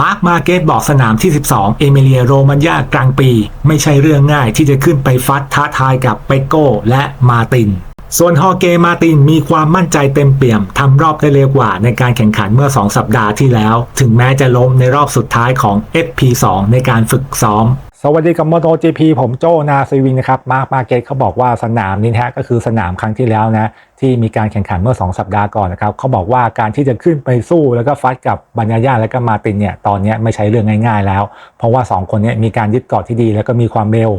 มาร์คมาเกตบอกสนามที่ 12 เอมิเลียโรมันยากลางปี ไม่ใช่เรื่องง่ายที่จะขึ้นไปฟัดท้าทายกับเปโก้และมาติน ส่วนฮอเกมาตินมีความมั่นใจเต็มเปี่ยมทำรอบได้เร็วกว่าในการแข่งขันเมื่อ 2 สัปดาห์ที่แล้ว ถึงแม้จะล้มในรอบสุดท้ายของ FP2 ในการฝึกซ้อม สวัสดีกับ MotoGP ผมโจนาซีวินนะครับมาร์คมาเกตเขาบอกว่าสนามนี้นะก็คือสนามครั้งที่แล้วนะที่มีการแข่งขันเมื่อ 2 สัปดาห์ก่อนนะครับเขาบอกว่าการที่จะขึ้นไปสู้แล้วก็ฟัดกับบัญญาญาและก็มาตินเนี่ยตอนนี้ไม่ใช่เรื่องง่ายๆแล้ว เพราะว่า 2 คนนี้มีการยึดเกาะที่ดีแล้วก็มีความเร็ว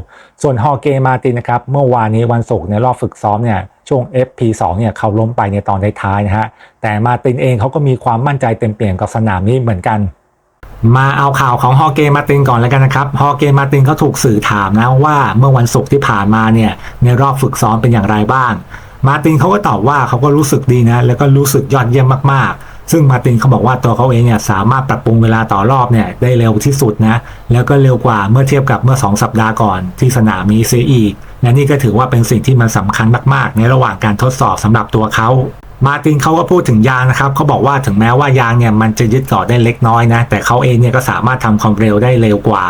ส่วนฮอเกมาตินนะครับเมื่อวานนี้วันศุกร์ในรอบฝึกซ้อมเนี่ยช่วง FP2 เนี่ยเขาล้มไปในตอนท้ายนะฮะแต่มาตินเองเขาก็มีความมั่นใจเต็มเปี่ยมกับสนามนี้เหมือนกัน มาเอาข่าวของฮอเกมาตินก่อนแล้วกันนะครับฮอเกมาตินเขาถูกสื่อถามนะว่าเมื่อวันศุกร์ที่ผ่านมาเนี่ยในรอบฝึกซ้อมเป็นอย่างไรบ้าง มาตินเขาก็ตอบว่าเขาก็รู้สึกดีนะ แล้วก็รู้สึกยอดเยี่ยมมากๆ ซึ่งมาตินเขาบอกว่าตัวเขาเองเนี่ยสามารถปรับปรุงเวลาต่อรอบเนี่ยได้เร็วที่สุดนะแล้วก็เร็วกว่าเมื่อเทียบกับเมื่อ 2 สัปดาห์ก่อนที่สนามนี้เสียอีกและนี่ก็ถือว่าเป็นสิ่งที่มันสำคัญมากๆ ในระหว่างการทดสอบสำหรับตัวเขา มาตินเขาก็พูดถึงยางนะครับเขาบอกว่าถึงแม้ว่ายางเนี่ยมันจะยึดเกาะได้เล็กน้อยนะ แต่เขาเองเนี่ยก็สามารถทำความเร็วได้เร็วกว่า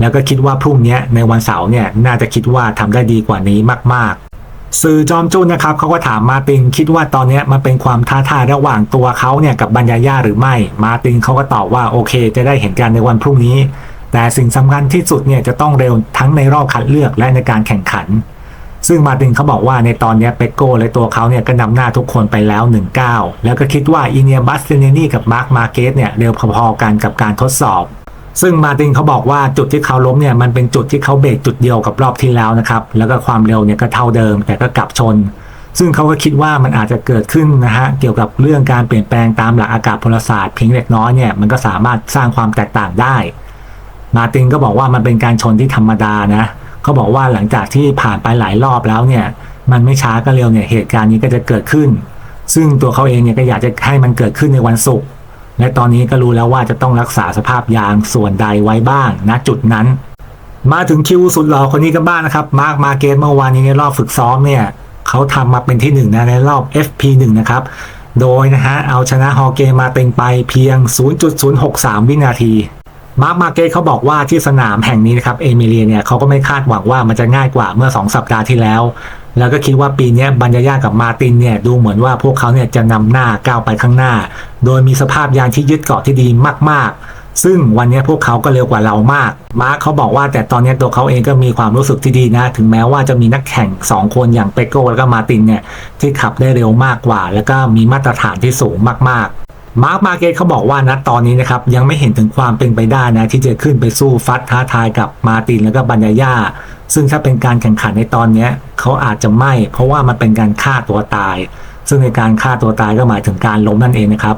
แล้วก็คิดว่าพรุ่งนี้ในวันเสาร์เนี่ยน่าจะคิดว่าทำได้ดีกว่านี้มาก ๆสื่อจอมจุนนะครับเขาก็ถามมาตินคิดว่าตอนนี้มันเป็นความท้าทายระหว่างตัวเขาเนี่ยกับบรรยาย่าหรือไม่ มาตินเขาก็ตอบว่าโอเค จะได้เห็นกันในวันพรุ่งนี้ แต่สิ่งสำคัญที่สุดเนี่ยจะต้องเร็วทั้งในรอบคัดเลือกและในการแข่งขัน ซึ่งมาตินเขาบอกว่าในตอนนี้เปโก้และตัวเขาเนี่ยก็นำหน้าทุกคนไปแล้ว 1-9 แล้วก็คิดว่าอีเนียบัสเซเนนี่กับมาร์คมาเกสเนี่ยเร็วพอๆกันกับการทดสอบซึ่งมาตินเขาบอกว่าจุดที่เขาล้มเนี่ยมันเป็นจุดที่เขาเบรกจุดเดียวกับรอบที่แล้วนะครับ แล้วก็ความเร็วเนี่ยก็เท่าเดิมแต่ก็กลับชน ซึ่งเขาก็คิดว่ามันอาจจะเกิดขึ้นนะฮะเกี่ยวกับเรื่องการเปลี่ยนแปลงตามหลักอากาศพลศาสตร์เพียงเล็กน้อยเนี่ยมันก็สามารถสร้างความแตกต่างได้ มาตินก็บอกว่ามันเป็นการชนที่ธรรมดานะ เขาบอกว่าหลังจากที่ผ่านไปหลายรอบแล้วเนี่ย มันไม่ช้าก็เร็วเนี่ยเหตุการณ์นี้ก็จะเกิดขึ้น ซึ่งตัวเขาเองเนี่ยก็อยากจะให้มันเกิดขึ้นในวันศุกร์และตอนนี้ก็รู้แล้วว่าจะต้องรักษาสภาพยางส่วนใดไว้บ้างณจุดนั้น มาถึงคิวสุดหล่อคนนี้กันบ้างนะครับมาร์คมาเกตเมื่อวานนี้ในรอบฝึกซ้อมเนี่ยเขาทำมาเป็นที่หนึ่งนะในรอบ FP1 นะครับโดยนะฮะเอาชนะฮอเกมาเต็งไปเพียง 0.063 วินาที มาร์คมาเกตเขาบอกว่าที่สนามแห่งนี้นะครับเอมิเลียเนี่ยเขาก็ไม่คาดหวังว่ามันจะง่ายกว่าเมื่อ 2 สัปดาห์ที่แล้ว แล้วก็คิดว่าปีนี้บัญญาญากับมาตินเนี่ยดูเหมือนว่าพวกเขาเนี่ยจะนำหน้าก้าวไปข้างหน้า โดยมีสภาพยางที่ยึดเกาะที่ดีมาก ๆซึ่งวันนี้พวกเขาก็เร็วกว่าเรามาก มาร์คเขาบอกว่าแต่ตอนนี้ตัวเขาเองก็มีความรู้สึกที่ดีนะ ถึงแม้ว่าจะมีนักแข่ง 2 คนอย่างเปโก้แล้วก็มาตินเนี่ยที่ขับได้เร็วมากกว่า แล้วก็มีมาตรฐานที่สูงมากๆ มาร์คมาเกตเขาบอกว่าณตอนนี้นะครับยังไม่เห็นถึงความเป็นไปได้นะที่จะขึ้นไปสู้ฟัดท้าทายกับมาตินแล้วก็บัญญาญาซึ่งถ้าเป็นการแข่งขันในตอนนี้เขาอาจจะไม่ เพราะว่ามันเป็นการฆ่าตัวตาย ซึ่งในการฆ่าตัวตายก็หมายถึงการล้มนั่นเองนะครับ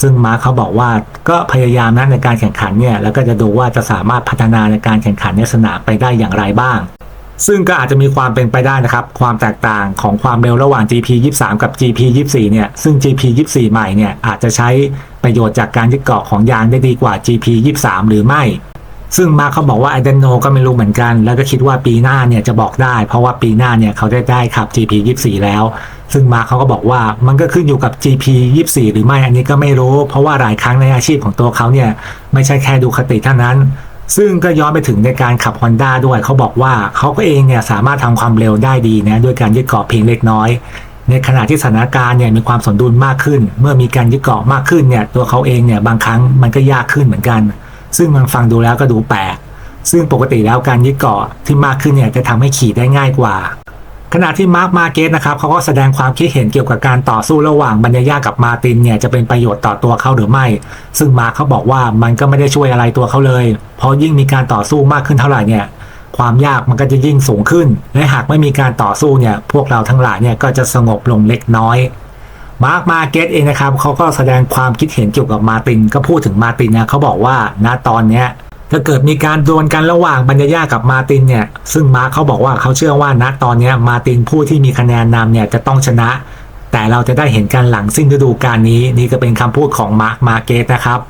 ซึ่งมาร์คเขาบอกว่าก็พยายามนะในการแข่งขันเนี่ยแล้วก็จะดูว่าจะสามารถพัฒนาในการแข่งขันในสนามไปได้อย่างไรบ้าง ซึ่งก็อาจจะมีความเป็นไปได้นะครับ ความแตกต่างของความเร็วระหว่าง GP 23 กับ GP 24 เนี่ย ซึ่ง GP 24 ใหม่เนี่ยอาจจะใช้ประโยชน์จากการยึดเกาะของยางได้ดีกว่า GP 23 หรือไม่ ซึ่งมาเขาบอกว่าไอเดนโนก็ไม่รู้เหมือนกัน แล้วก็คิดว่าปีหน้าเนี่ยจะบอกได้ เพราะว่าปีหน้าเนี่ยเขาได้ได้ขับ GP 24 แล้ว ซึ่งมาเขาก็บอกว่ามันก็ขึ้นอยู่กับ GP 24 หรือไม่ อันนี้ก็ไม่รู้ เพราะว่าหลายครั้งในอาชีพของตัวเขาเนี่ยไม่ใช่แค่ดูคติเท่านั้น ซึ่งก็ย้อนไปถึงในการขับ Honda ด้วย เขาบอกว่าเขาก็เองเนี่ยสามารถทำความเร็วได้ดีนะด้วยการยึดเกาะเพียงเล็กน้อย ในขณะที่สถานการณ์เนี่ยมีความสมดุลมากขึ้น เมื่อมีการยึดเกาะมากขึ้นเนี่ยตัวเขาเองเนี่ยบางครั้งมันก็ยากขึ้นเหมือนกัน ซึ่งมันฟังดูแล้วก็ดูแปลกซึ่งปกติแล้วการยึดเกาะที่มากขึ้นเนี่ยจะทำให้ขี่ได้ง่ายกว่า ขณะที่มาร์คมาเกตนะครับเขาก็แสดงความคิดเห็นเกี่ยวกับการต่อสู้ระหว่างบัญญาญากับมาตินเนี่ยจะเป็นประโยชน์ต่อตัวเขาหรือไม่ ซึ่งมาร์คเขาบอกว่ามันก็ไม่ได้ช่วยอะไรตัวเขาเลย เพราะยิ่งมีการต่อสู้มากขึ้นเท่าไหร่เนี่ยความยากมันก็จะยิ่งสูงขึ้น และหากไม่มีการต่อสู้เนี่ยพวกเราทั้งหลายเนี่ยก็จะสงบลงเล็กน้อยมาร์คมาเกตเองนะครับเขาก็แสดงความคิดเห็นเกี่ยวกับมาตินก็พูดถึงมาตินนะเขาบอกว่าณตอนเนี้ย ถ้าเกิดมีการดวลกันระหว่างบัญญาญากับมาตินเนี่ย ซึ่งมาร์คเขาบอกว่าเขาเชื่อว่าณตอนนี้มาตินผู้ที่มีคะแนนนำเนี่ยจะต้องชนะ แต่เราจะได้เห็นกันหลังสิ้นฤดูกาลนี้ นี่ก็เป็นคำพูดของมาร์คมาเกตนะครับ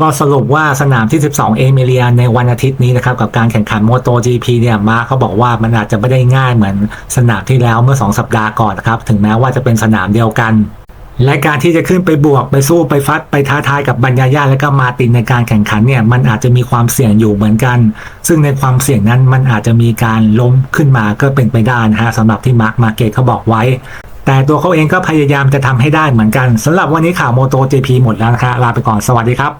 ก็สรุปว่าสนามที่ 12 เอมิเลียในวันอาทิตย์นี้นะครับ กับการแข่งขัน MotoGP เนี่ยมาร์คเขาบอกว่ามันอาจจะไม่ได้ง่ายเหมือนสนามที่แล้วเมื่อ 2 สัปดาห์ก่อนนะครับถึงแม้ว่าจะเป็นสนามเดียวกัน และการที่จะขึ้นไปบวกไปสู้ไปฟัดไปท้าทายกับบรรยาญาและก็มาตินในการแข่งขันเนี่ยมันอาจจะมีความเสี่ยงอยู่เหมือนกัน ซึ่งในความเสี่ยงนั้นมันอาจจะมีการล้มขึ้นมาก็เป็นไปได้นะฮะสำหรับที่มาร์คมาเกตเขาบอกไว้ แต่ตัวเขาเองก็พยายามจะทำให้ได้เหมือนกันสำหรับวันนี้ข่าวโมโต GP หมดแล้วนะครับลาไปก่อนสวัสดีครับ